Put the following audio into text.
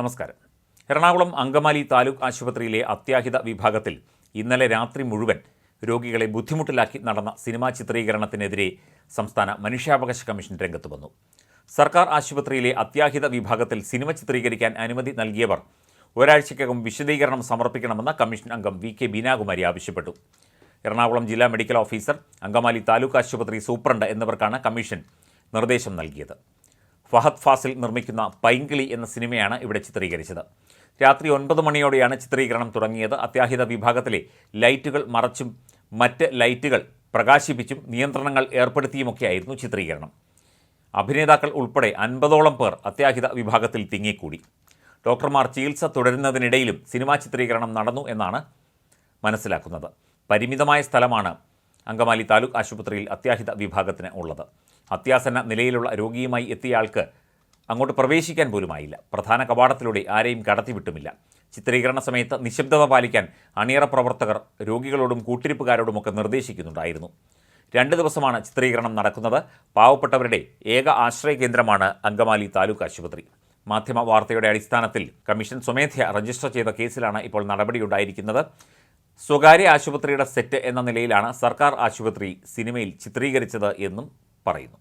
നമസ്കാരം. എറണാകുളം അങ്കമാലി താലൂക്ക് ആശുപത്രിയിലെ അത്യാഹിത വിഭാഗത്തിൽ ഇന്നലെ രാത്രി മുഴുവൻ രോഗികളെ ബുദ്ധിമുട്ടിലാക്കി നടന്ന സിനിമാ ചിത്രീകരണത്തിനെതിരെ സംസ്ഥാന മനുഷ്യാവകാശ കമ്മീഷൻ രംഗത്ത് വന്നു. സർക്കാർ ആശുപത്രിയിലെ അത്യാഹിത വിഭാഗത്തിൽ സിനിമ ചിത്രീകരിക്കാൻ അനുമതി നൽകിയവർ ഒരാഴ്ചയ്ക്കകം വിശദീകരണം സമർപ്പിക്കണമെന്ന് കമ്മീഷൻ അംഗം വി കെ ബീനാകുമാരി ആവശ്യപ്പെട്ടു. എറണാകുളം ജില്ലാ മെഡിക്കൽ ഓഫീസർ അങ്കമാലി താലൂക്ക് ആശുപത്രി സൂപ്രണ്ട് എന്നിവർക്കാണ് കമ്മീഷൻ നിർദ്ദേശം നൽകിയത്. ഫഹദ് ഫാസിൽ നിർമ്മിക്കുന്ന പൈങ്കിളി എന്ന സിനിമയാണ് ഇവിടെ ചിത്രീകരിച്ചത്. രാത്രി ഒൻപത് മണിയോടെയാണ് ചിത്രീകരണം തുടങ്ങിയത്. അത്യാഹിത വിഭാഗത്തിലെ ലൈറ്റുകൾ മറച്ചും മറ്റ് ലൈറ്റുകൾ പ്രകാശിപ്പിച്ചും നിയന്ത്രണങ്ങൾ ഏർപ്പെടുത്തിയുമൊക്കെയായിരുന്നു ചിത്രീകരണം. അഭിനേതാക്കൾ ഉൾപ്പെടെ അൻപതോളം പേർ അത്യാഹിത വിഭാഗത്തിൽ തിങ്ങിക്കൂടി. ഡോക്ടർമാർ ചികിത്സ തുടരുന്നതിനിടയിലും സിനിമാ ചിത്രീകരണം നടന്നു എന്നാണ് മനസ്സിലാക്കുന്നത്. പരിമിതമായ സ്ഥലമാണ് അങ്കമാലി താലൂക്ക് ആശുപത്രിയിൽ അത്യാഹിത വിഭാഗത്തിന് ഉള്ളത്. അത്യാസന്ന നിലയിലുള്ള രോഗിയുമായി എത്തിയയാൾക്ക് അങ്ങോട്ട് പ്രവേശിക്കാൻ പോലുമായില്ല. പ്രധാന കവാടത്തിലൂടെ ആരെയും കടത്തിവിട്ടുമില്ല. ചിത്രീകരണ സമയത്ത് നിശബ്ദത പാലിക്കാൻ അണിയറ പ്രവർത്തകർ രോഗികളോടും കൂട്ടിരിപ്പുകാരോടുമൊക്കെ നിർദ്ദേശിക്കുന്നുണ്ടായിരുന്നു. രണ്ട് ദിവസമാണ് ചിത്രീകരണം നടക്കുന്നത്. പാവപ്പെട്ടവരുടെ ഏക ആശ്രയ കേന്ദ്രമാണ് അങ്കമാലി താലൂക്ക് ആശുപത്രി. മാധ്യമ വാർത്തയുടെ അടിസ്ഥാനത്തിൽ കമ്മീഷൻ സ്വമേധയ രജിസ്റ്റർ ചെയ്ത കേസിലാണ് ഇപ്പോൾ നടപടിയുണ്ടായിരിക്കുന്നത്. സ്വകാര്യ ആശുപത്രിയുടെ സെറ്റ് എന്ന നിലയിലാണ് സർക്കാർ ആശുപത്രി സിനിമയിൽ ചിത്രീകരിച്ചത് എന്നും പറയുന്നു.